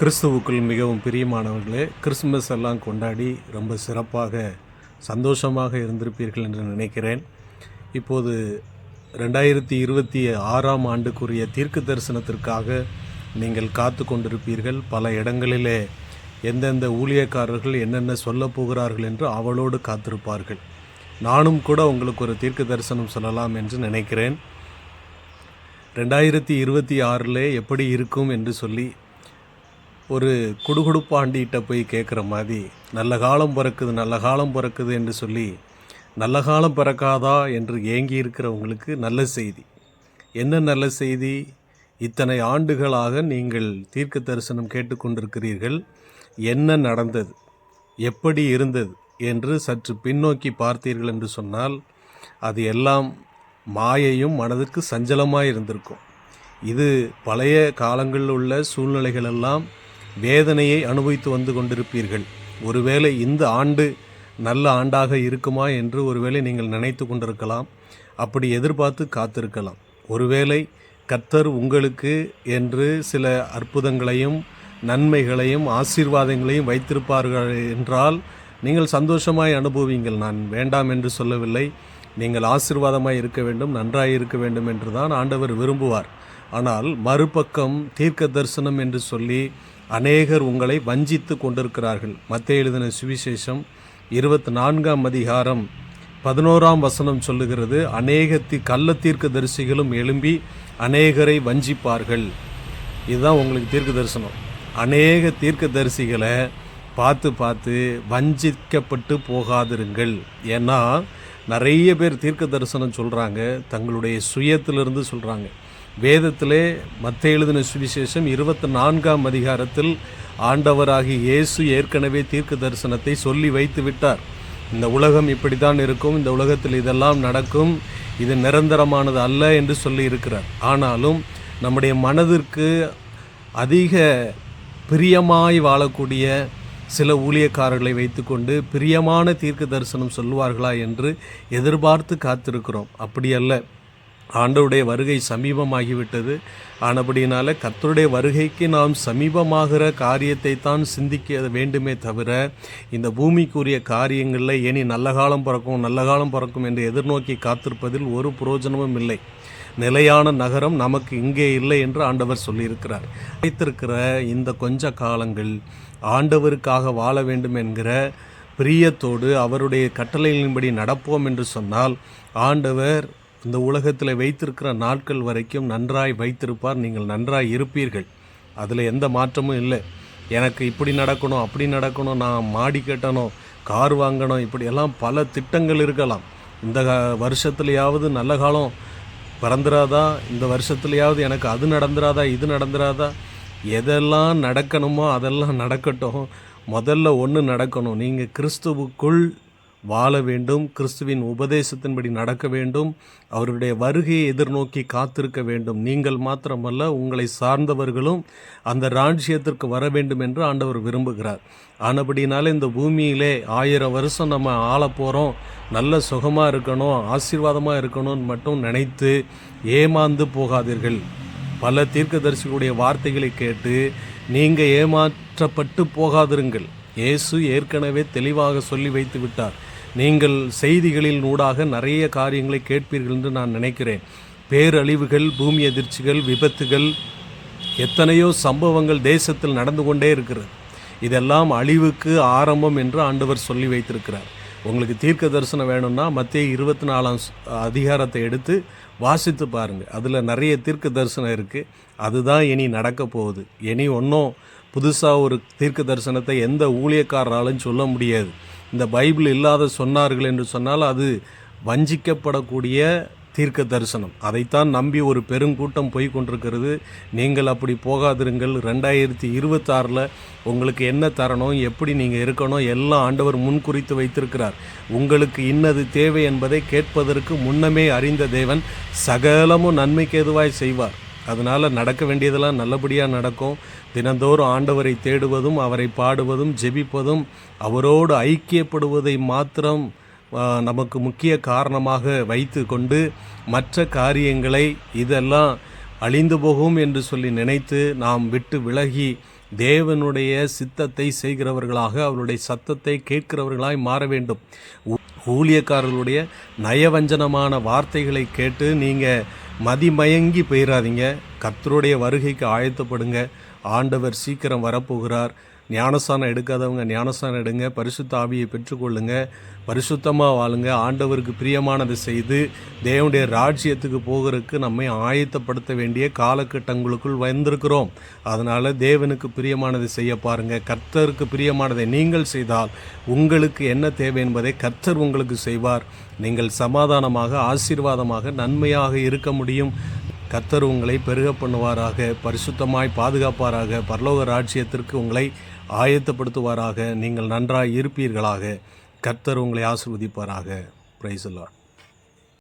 கிறிஸ்துவுக்குள் மிகவும் பிரியமானவர்களே கிறிஸ்துமஸ் எல்லாம் கொண்டாடி ரொம்ப சிறப்பாக சந்தோஷமாக இருந்திருப்பீர்கள் என்று நினைக்கிறேன். இப்போது ரெண்டாயிரத்தி இருபத்தி ஆறாம் ஆண்டுக்குரிய தீர்க்க தரிசனத்திற்காக நீங்கள் காத்து கொண்டிருப்பீர்கள். பல இடங்களிலே எந்தெந்த ஊழியக்காரர்கள் என்னென்ன சொல்லப் போகிறார்கள் என்று அவளோடு காத்திருப்பார்கள். நானும் கூட உங்களுக்கு ஒரு தீர்க்க தரிசனம் சொல்லலாம் என்று நினைக்கிறேன். ரெண்டாயிரத்தி இருபத்தி ஆறில் எப்படி இருக்கும் என்று சொல்லி ஒரு குடுகுடுப்பாண்டிகிட்ட போய் கேட்குற மாதிரி நல்ல காலம் பிறக்குது நல்ல காலம் பிறக்குது என்று சொல்லி நல்ல காலம் பிறக்காதா என்று ஏங்கி இருக்கிறவங்களுக்கு நல்ல செய்தி. என்ன நல்ல செய்தி? இத்தனை ஆண்டுகளாக நீங்கள் தீர்க்க தரிசனம் கேட்டுக்கொண்டிருக்கிறீர்கள் என்ன நடந்தது? எப்படி இருந்தது? என்று சற்று பின்னோக்கி பார்த்தீர்கள் என்று சொன்னால் அது எல்லாம் மாயையும் மனதுக்கு சஞ்சலமாக இருந்திருக்கும். இது பழைய காலங்களில் உள்ள சூழ்நிலைகள் எல்லாம் வேதனையை அனுபவித்து வந்து கொண்டிருப்பீர்கள். ஒருவேளை இந்த ஆண்டு நல்ல ஆண்டாக இருக்குமா என்று ஒருவேளை நீங்கள் நினைத்து கொண்டிருக்கலாம். அப்படி எதிர்பார்த்து காத்திருக்கலாம். ஒருவேளை கர்த்தர் உங்களுக்கு என்று சில அற்புதங்களையும் நன்மைகளையும் ஆசீர்வாதங்களையும் வைத்திருப்பார்கள் என்றால் நீங்கள் சந்தோஷமாய் அனுபவிங்கள். நான் வேண்டாம் என்று சொல்லவில்லை. நீங்கள் ஆசீர்வாதமாய் இருக்க வேண்டும் நன்றாய் இருக்க வேண்டும் என்று தான் ஆண்டவர் விரும்புவார். ஆனால் மறுபக்கம் தீர்க்க தரிசனம் என்று சொல்லி அநேகர் உங்களை வஞ்சித்து கொண்டிருக்கிறார்கள். மத்திய எழுதின சுவிசேஷம் இருபத்தி நான்காம் அதிகாரம் பதினோராம் வசனம் சொல்லுகிறது அநேக தி கள்ள தீர்க்க தரிசிகளும் எழும்பி அநேகரை வஞ்சிப்பார்கள். இதுதான் உங்களுக்கு தீர்க்க தரிசனம். அநேக தீர்க்க தரிசிகளை பார்த்து பார்த்து வஞ்சிக்கப்பட்டு போகாதிருங்கள். ஏன்னா நிறைய பேர் தீர்க்க தரிசனம் சொல்கிறாங்க தங்களுடைய சுயத்திலிருந்து சொல்கிறாங்க வேதத்திலே மத்த எழுதின சுவிசேஷம் இருபத்தி நான்காம் அதிகாரத்தில் ஆண்டவராகி இயேசு ஏற்கனவே தீர்க்க தரிசனத்தை சொல்லி வைத்து விட்டார். இந்த உலகம் இப்படி தான் இருக்கும். இந்த உலகத்தில் இதெல்லாம் நடக்கும். இது நிரந்தரமானது அல்ல என்று சொல்லி இருக்கிறார். ஆனாலும் நம்முடைய மனதிற்கு அதிக பிரியமாய் வாழக்கூடிய சில ஊழியக்காரர்களை வைத்துக்கொண்டு பிரியமான தீர்க்க தரிசனம் சொல்லுவார்களா என்று எதிர்பார்த்து காத்திருக்கிறோம். அப்படி அல்ல. ஆண்டவருடைய வருகை சமீபமாகிவிட்டது. ஆனபடினால கர்த்தருடைய வருகைக்கு நாம் சமீபமாகிற காரியத்தை தான் சிந்திக்க வேண்டுமே தவிர இந்த பூமிக்குரிய காரியங்களில் இனி நல்ல காலம் பிறக்கும் நல்ல காலம் பிறக்கும் என்று எதிர்நோக்கி காத்திருப்பதில் ஒரு பிரயோஜனமும் இல்லை. நிலையான நகரம் நமக்கு இங்கே இல்லை என்று ஆண்டவர் சொல்லியிருக்கிறார். வைத்திருக்கிற இந்த கொஞ்ச காலங்கள் ஆண்டவருக்காக வாழ வேண்டும் என்கிற பிரியத்தோடு அவருடைய கட்டளைகளின்படி நடப்போம் என்று சொன்னால் ஆண்டவர் இந்த உலகத்தில் வைத்திருக்கிற நாட்கள் வரைக்கும் நன்றாய் வைத்திருப்பார் நீங்கள் நன்றாய் இருப்பீர்கள். அதில் எந்த மாற்றமும் இல்லை. எனக்கு இப்படி நடக்கணும் அப்படி நடக்கணும் நான் மாடி கட்டணும் கார் வாங்கணும் இப்படியெல்லாம் பல திட்டங்கள் இருக்கலாம். இந்த வருஷத்துலையாவது நல்ல காலம் பிறந்துராதா? இந்த வருஷத்துலையாவது எனக்கு அது நடந்துராதா இது நடந்துராதா? எதெல்லாம் நடக்கணுமோ அதெல்லாம் நடக்கட்டும். முதல்ல ஒன்று நடக்கணும். நீங்கள் கிறிஸ்துவுக்குள் வாழ வேண்டும் கிறிஸ்துவின் உபதேசத்தின்படி நடக்க வேண்டும் அவருடைய வருகையை எதிர்நோக்கி காத்திருக்க வேண்டும். நீங்கள் மாத்திரமல்ல உங்களை சார்ந்தவர்களும் அந்த ராஜ்யத்திற்கு வர வேண்டும் என்று ஆண்டவர் விரும்புகிறார். ஆனபடினால இந்த பூமியிலே ஆயிரம் வருஷம் நம்ம ஆள போகிறோம் நல்ல சுகமாக இருக்கணும் ஆசீர்வாதமாக இருக்கணும்னு மட்டும் நினைத்து ஏமாந்து போகாதீர்கள். பல தீர்க்கதரிசிகளுடைய வார்த்தைகளை கேட்டு நீங்கள் ஏமாற்றப்பட்டு போகாதிருங்கள். இயேசு ஏற்கனவே தெளிவாக சொல்லி வைத்து விட்டார். நீங்கள் செய்திகளில் ஊடாக நிறைய காரியங்களை கேட்பீர்கள் என்று நான் நினைக்கிறேன். பேரழிவுகள் பூமி அதிர்ச்சிகள் விபத்துகள் எத்தனையோ சம்பவங்கள் தேசத்தில் நடந்து கொண்டே இருக்கிறது. இதெல்லாம் அழிவுக்கு ஆரம்பம் என்று ஆண்டவர் சொல்லி வைத்திருக்கிறார். உங்களுக்கு தீர்க்க தரிசனம் வேணும்னா மத்திய இருபத்தி நாலாம் அதிகாரத்தை எடுத்து வாசித்து பாருங்கள் அதில் நிறைய தீர்க்க தரிசனம் இருக்குது அதுதான் இனி நடக்க போகுது. இனி ஒன்றும் புதுசாக ஒரு தீர்க்க தரிசனத்தை எந்த ஊழியக்காரராலும் சொல்ல முடியாது. இந்த பைபிள் இல்லாத சொன்னார்கள் என்று சொன்னால் அது வஞ்சிக்கப்படக்கூடிய தீர்க்க தரிசனம். அதைத்தான் நம்பி ஒரு பெருங்கூட்டம் போய் கொண்டிருக்கிறது. நீங்கள் அப்படி போகாதிருங்கள். ரெண்டாயிரத்தி இருபத்தாறில் உங்களுக்கு என்ன தரணும் எப்படி நீங்கள் இருக்கணும் எல்லாம் ஆண்டவர் முன்குறித்து வைத்திருக்கிறார். உங்களுக்கு இன்னது தேவை என்பதை கேட்பதற்கு முன்னமே அறிந்த தேவன் சகலமும் நன்மைக்கு எதுவாய் செய்வார். அதனால் நடக்க வேண்டியதெல்லாம் நல்லபடியாக நடக்கும். தினந்தோறும் ஆண்டவரை தேடுவதும் அவரை பாடுவதும் ஜெபிப்பதும் அவரோடு ஐக்கியப்படுவதை மாத்திரம் நமக்கு முக்கிய காரணமாக வைத்து கொண்டு மற்ற காரியங்களை இதெல்லாம் அழிந்து போகும் என்று சொல்லி நினைத்து நாம் விட்டு விலகி தேவனுடைய சித்தத்தை செய்கிறவர்களாக அவருடைய சத்தத்தை கேட்கிறவர்களாய் மாற வேண்டும். ஊழியக்காரர்களுடைய நயவஞ்சனமான வார்த்தைகளை கேட்டு நீங்கள் மதிமயங்கி போயிடாதீங்க கத்தருடைய வருகைக்கு ஆயத்தப்படுங்க. ஆண்டவர் சீக்கிரம் வரப்போகிறார். ஞானஸ்தானம் எடுக்காதவங்க ஞானஸ்தானம் எடுங்க பரிசுத்த ஆவியை பெற்றுக்கொள்ளுங்க பரிசுத்தமாக வாழுங்க ஆண்டவருக்கு பிரியமானதை செய்து தேவனுடைய ராஜ்யத்துக்கு போகிறதுக்கு நம்மை ஆயத்தப்படுத்த வேண்டிய காலகட்டங்களுக்குள் வந்திருக்கிறோம். அதனால் தேவனுக்கு பிரியமானதை செய்ய பாருங்கள் கர்த்தருக்கு பிரியமானதை நீங்கள் செய்தால் உங்களுக்கு என்ன தேவை என்பதை கர்த்தர் உங்களுக்கு செய்வார். நீங்கள் சமாதானமாக ஆசீர்வாதமாக நன்மையாக இருக்க முடியும். கர்த்தர் உங்களை பெருக பண்ணுவாராக பரிசுத்தமாய் பாதுகாப்பாராக பரலோக ராஜ்யத்திற்கு உங்களை ஆயத்தப்படுத்துவாராக நீங்கள் நன்றாய் இருப்பீர்களாக. கர்த்தர் உங்களை ஆசிர்வதிப்பாராக. பிரைஸ்